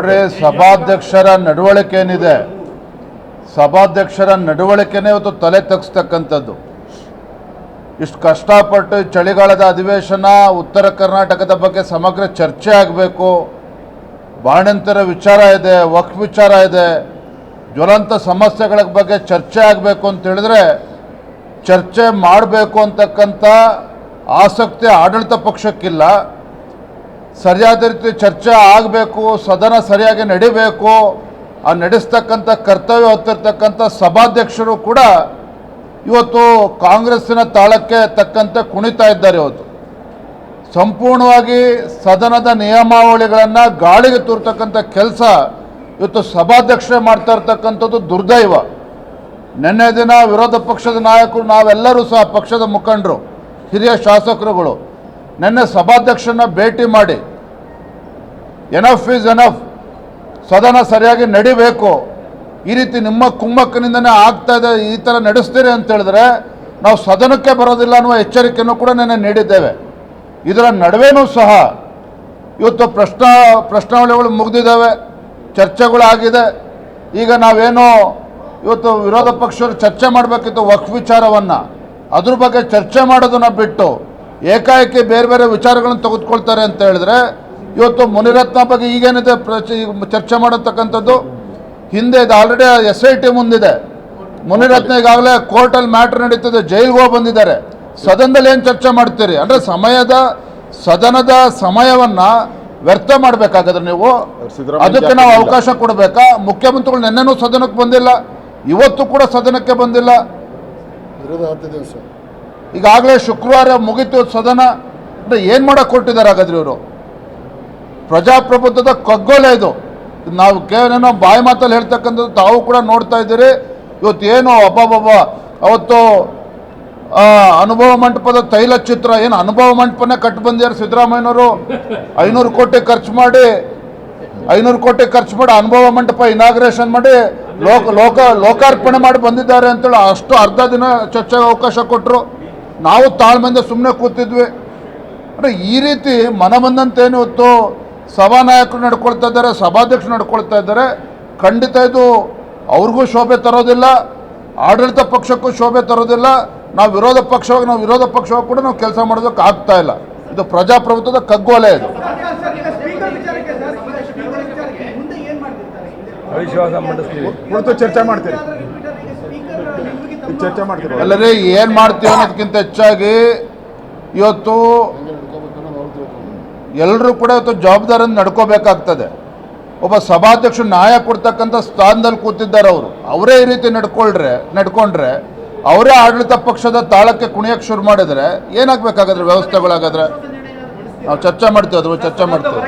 ನೋಡ್ರಿ, ಸಭಾಧ್ಯಕ್ಷರ ನಡವಳಿಕೆ ಏನಿದೆ ಸಭಾಧ್ಯಕ್ಷರ ನಡವಳಿಕೆನೇ ಇವತ್ತು ತಲೆ ತಗ್ಸ್ತಕ್ಕಂಥದ್ದು. ಇಷ್ಟು ಕಷ್ಟಪಟ್ಟು ಚಳಿಗಾಲದ ಅಧಿವೇಶನ ಉತ್ತರ ಕರ್ನಾಟಕದ ಬಗ್ಗೆ ಸಮಗ್ರ ಚರ್ಚೆ ಆಗಬೇಕು. ಬಾಣಂತರ ವಿಚಾರ ಇದೆ ವಕ್ ವಿಚಾರ ಇದೆ. ಜ್ವಲಂತ ಸಮಸ್ಯೆಗಳ ಬಗ್ಗೆ ಚರ್ಚೆ ಆಗಬೇಕು ಅಂತ ಹೇಳಿದ್ರೆ ಚರ್ಚೆ ಮಾಡಬೇಕು ಅಂತಕ್ಕಂಥ ಆಸಕ್ತಿ ಆಡಳಿತ ಪಕ್ಷಕ್ಕಿಲ್ಲ. ಸರಿಯಾದ ರೀತಿ ಚರ್ಚೆ ಆಗಬೇಕು, ಸದನ ಸರಿಯಾಗಿ ನಡಿಬೇಕು. ಆ ನಡೆಸ್ತಕ್ಕಂಥ ಕರ್ತವ್ಯ ಹೊತ್ತಿರ್ತಕ್ಕಂಥ ಸಭಾಧ್ಯಕ್ಷರು ಕೂಡ ಇವತ್ತು ಕಾಂಗ್ರೆಸ್ಸಿನ ತಾಳಕ್ಕೆ ತಕ್ಕಂತೆ ಕುಣಿತಾ ಇದ್ದಾರೆ ಇವತ್ತು. ಸಂಪೂರ್ಣವಾಗಿ ಸದನದ ನಿಯಮಾವಳಿಗಳನ್ನು ಗಾಳಿಗೆ ತೂರ್ತಕ್ಕಂಥ ಕೆಲಸ ಇವತ್ತು ಸಭಾಧ್ಯಕ್ಷರೇ ಮಾಡ್ತಾ ಇರ್ತಕ್ಕಂಥದ್ದು ದುರ್ದೈವ. ನಿನ್ನೆ ದಿನ ವಿರೋಧ ಪಕ್ಷದ ನಾಯಕರು, ನಾವೆಲ್ಲರೂ ಸಹ ಪಕ್ಷದ ಮುಖಂಡರು, ಹಿರಿಯ ಶಾಸಕರುಗಳು, ನಿನ್ನೆ ಸಭಾಧ್ಯಕ್ಷರನ್ನ ಭೇಟಿ ಮಾಡಿ ಎನಫ್ ಈಸ್ ಎನಫ್ ಸದನ ಸರಿಯಾಗಿ ನಡಿಬೇಕು. ಈ ರೀತಿ ನಿಮ್ಮ ಕುಮ್ಮಕ್ಕನಿಂದನೇ ಆಗ್ತಾ ಇದೆ, ಈ ಥರ ನಡೆಸ್ತೀರಿ ಅಂತ ಹೇಳಿದ್ರೆ ನಾವು ಸದನಕ್ಕೆ ಬರೋದಿಲ್ಲ ಅನ್ನುವ ಎಚ್ಚರಿಕೆಯನ್ನು ಕೂಡ ನಾನು ನೀಡಿದ್ದೇವೆ. ಇದರ ನಡುವೆಯೂ ಸಹ ಇವತ್ತು ಪ್ರಶ್ನ, ಪ್ರಶ್ನಾವಳಿಗಳು ಮುಗಿದಿದ್ದಾವೆ, ಚರ್ಚೆಗಳಾಗಿದೆ. ಈಗ ನಾವೇನೋ ಇವತ್ತು ವಿರೋಧ ಪಕ್ಷರು ಚರ್ಚೆ ಮಾಡಬೇಕಿತ್ತು ವಕ್ಫ್ ವಿಚಾರವನ್ನು. ಅದ್ರ ಬಗ್ಗೆ ಚರ್ಚೆ ಮಾಡೋದನ್ನು ಬಿಟ್ಟು ಏಕಾಏಕಿ ಬೇರೆ ಬೇರೆ ವಿಚಾರಗಳನ್ನು ತೆಗೆದುಕೊಳ್ತಾರೆ ಅಂತ ಹೇಳಿದ್ರೆ ಇವತ್ತು ಮುನಿರತ್ನ ಬಗ್ಗೆ ಈಗೇನಿದೆ ಚರ್ಚೆ ಮಾಡತಕ್ಕಂಥದ್ದು ಹಿಂದೆ ಇದು ಆಲ್ರೆಡಿ ಎಸ್ ಐ ಟಿ ಮುಂದಿದೆ. ಮುನಿರತ್ನ ಈಗಾಗಲೇ ಕೋರ್ಟಲ್ಲಿ ಮ್ಯಾಟ್ರ್ ನಡೀತದೆ ಜೈಲ್ಗೆ ಹೋಗಿ ಬಂದಿದ್ದಾರೆ. ಸದನದಲ್ಲಿ ಏನು ಚರ್ಚೆ ಮಾಡ್ತೀರಿ? ಅಂದರೆ ಸಮಯದ ಸದನದ ಸಮಯವನ್ನು ವ್ಯರ್ಥ ಮಾಡಬೇಕಾಗದ್ರೆ ನೀವು ಅದಕ್ಕೆ ನಾವು ಅವಕಾಶ ಕೊಡಬೇಕಾ? ಮುಖ್ಯಮಂತ್ರಿಗಳು ನಿನ್ನೆನೂ ಸದನಕ್ಕೆ ಬಂದಿಲ್ಲ ಇವತ್ತು ಕೂಡ ಸದನಕ್ಕೆ ಬಂದಿಲ್ಲ. ಈಗಾಗಲೇ ಶುಕ್ರವಾರ ಮುಗಿತು ಸದನ. ಅಂದರೆ ಏನು ಮಾಡೋಕ್ಕೆ ಕೊಟ್ಟಿದ್ದಾರೆ ಹಾಗಾದ್ರೆ ಇವರು? ಪ್ರಜಾಪ್ರಭುತ್ವದ ಕಗ್ಗೊಲೆ ಇದು. ನಾವು ಕೇವಲ ಬಾಯಿ ಮಾತಲ್ಲಿ ಹೇಳ್ತಕ್ಕಂಥದ್ದು ತಾವು ಕೂಡ ನೋಡ್ತಾ ಇದ್ದೀರಿ. ಇವತ್ತು ಏನು ಅಬ್ಬಬ್ಬ ಅವತ್ತು ಅನುಭವ ಮಂಟಪದ ತೈಲ ಚಿತ್ರ, ಏನು ಅನುಭವ ಮಂಟಪನೇ ಕಟ್ಟು ಬಂದಿದ್ದಾರೆ ಸಿದ್ದರಾಮಯ್ಯನವರು. ಐನೂರು ಕೋಟಿ ಖರ್ಚು ಮಾಡಿ, ಐನೂರು ಕೋಟಿ ಖರ್ಚು ಮಾಡಿ ಅನುಭವ ಮಂಟಪ ಇನಾಗ್ರೇಷನ್ ಮಾಡಿ ಲೋಕ ಲೋಕ, ಲೋಕಾರ್ಪಣೆ ಮಾಡಿ ಬಂದಿದ್ದಾರೆ ಅಂತೇಳಿ ಅಷ್ಟು ಅರ್ಧ ದಿನ ಚರ್ಚೆಗೆ ಅವಕಾಶ ಕೊಟ್ಟರು ನಾವು ತಾಳ್ಮೆಯಿಂದ ಸುಮ್ಮನೆ ಕೂತಿದ್ವಿ. ಅಂದರೆ ಈ ರೀತಿ ಮನ ಬಂದಂತೇನು ಇವತ್ತು ಸಭಾನಾಯಕರು ನಡ್ಕೊಳ್ತಾ ಇದ್ದಾರೆ ಸಭಾಧ್ಯಕ್ಷರು ನಡ್ಕೊಳ್ತಾ ಇದ್ದಾರೆ. ಖಂಡಿತ ಇದು ಅವ್ರಿಗೂ ಶೋಭೆ ತರೋದಿಲ್ಲ ಆಡಳಿತ ಪಕ್ಷಕ್ಕೂ ಶೋಭೆ ತರೋದಿಲ್ಲ. ನಾವು ವಿರೋಧ ಪಕ್ಷವಾಗಿ ನಾವು ವಿರೋಧ ಪಕ್ಷವಾಗಿ ಕೂಡ ನಾವು ಕೆಲಸ ಮಾಡೋದಕ್ಕೆ ಆಗ್ತಾ ಇಲ್ಲ. ಇದು ಪ್ರಜಾಪ್ರಭುತ್ವದ ಕಗ್ಗೋಲೆ ಇದು. ಕುರಿತು ಚರ್ಚೆ ಮಾಡ್ತೀರಿ. ಸ್ಪೀಕರ್ ಚರ್ಚೆ ಮಾಡ್ತೀರಿ. ಎಲ್ಲರೇ ಏನು ಮಾಡ್ತೀವಿ ಅನ್ನೋದಕ್ಕಿಂತ ಹೆಚ್ಚಾಗಿ ಇವತ್ತು ಎಲ್ಲರೂ ಕೂಡ ಇವತ್ತು ಜವಾಬ್ದಾರಿಯನ್ನು ನಡ್ಕೋಬೇಕಾಗ್ತದೆ. ಒಬ್ಬ ಸಭಾಧ್ಯಕ್ಷರು ನ್ಯಾಯ ಕೊಡ್ತಕ್ಕಂಥ ಸ್ಥಾನದಲ್ಲಿ ಕೂತಿದ್ದಾರೆ ಅವರು. ಅವರೇ ಈ ರೀತಿ ನಡ್ಕೊಳ್ರೆ, ನಡ್ಕೊಂಡ್ರೆ ಅವರೇ ಆಡಳಿತ ಪಕ್ಷದ ತಾಳಕ್ಕೆ ಕುಣಿಯಕ್ಕೆ ಶುರು ಮಾಡಿದರೆ ಏನಾಗಬೇಕಾಗದ್ರೆ, ವ್ಯವಸ್ಥೆಗಳಾಗಾದ್ರೆ? ನಾವು ಚರ್ಚೆ ಮಾಡ್ತೀವಿ ಅದ್ರ ಚರ್ಚೆ ಮಾಡ್ತೀವಿ.